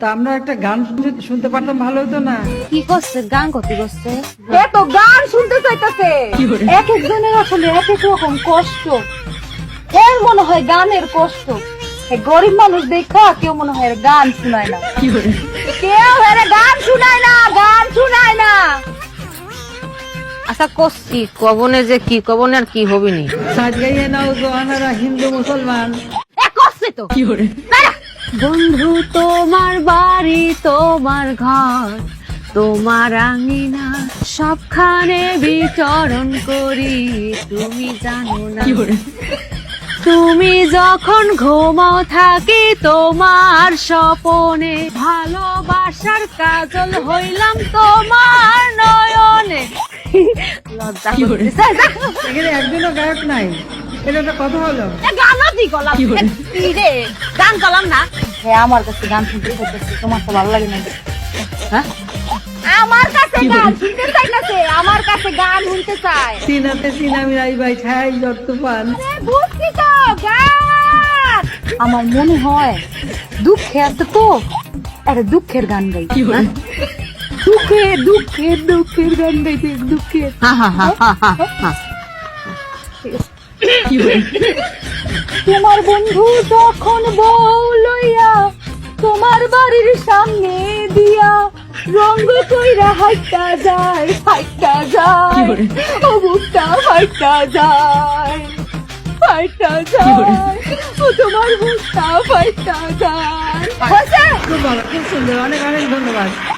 তা আমরা একটা গান শুনতে- শুনতে পারতাম ভালো হতো না। কি করছে? গান করতে করছে? এ তো গান শুনতে চাইতেছে। এক একজনের আসলে এক এক রকম কষ্ট। এর মনে হয় গানের কষ্ট। গরিব মানুষ দেখা কেউ মনে হয় গান শুনায় না। কেউ গান শুনায় না গান শুনায় না। আচ্ছা করছি কবনে যে কি? কবনে আর কি হবিনি? সাজ গাইয়ে নাও জোয়ানারা হিন্দু মুসলমান। করছে তো। বন্ধু তোমার বাড়ি তোমার ঘর তোমার আঙিনা সবখানে বিচরণ করি। তুমি জানো না। তুমি যখন ঘুমাও থাকি তোমার স্বপনে ভালোবাসার কাজল হইলাম তোমার নয়নে। লজ্জা একজনও গায়ক নাই। এটা একটা কথা হলো গানও দি গলাম রে গান গলাম না। হ্যাঁ আমার কাছে গান শুনতে চাইতেছে তোমার তো ভালো লাগে না। হ্যাঁ? আমার কাছে গান শুনতে চাইতেছে আমার কাছে গান শুনতে চায়। সিনাতে সিনা মিলাই ভাই ছাই জ্বর তুফান বুঝছি তো গান। আমার মনে হয় দুঃখে আছে তো আরে দুঃখের গান গাই। হ্যাঁ? দুঃখে দুঃখের দুঃখের গান গাইতে দুঃখের হা হা হা হা হা হা। তোমার বন্ধু যখন বউ লইয়া তোমার বাড়ির সামনে দিয়া রঙ্গ কইরা হাইটা যায় হাইটা যায় ও বুকটা হাইটা যায় ফাইটা যায় ও তোমার বুকটা ফাইটা যায়। হয়েছে? খুব সুন্দর। অনেক অনেক ধন্যবাদ।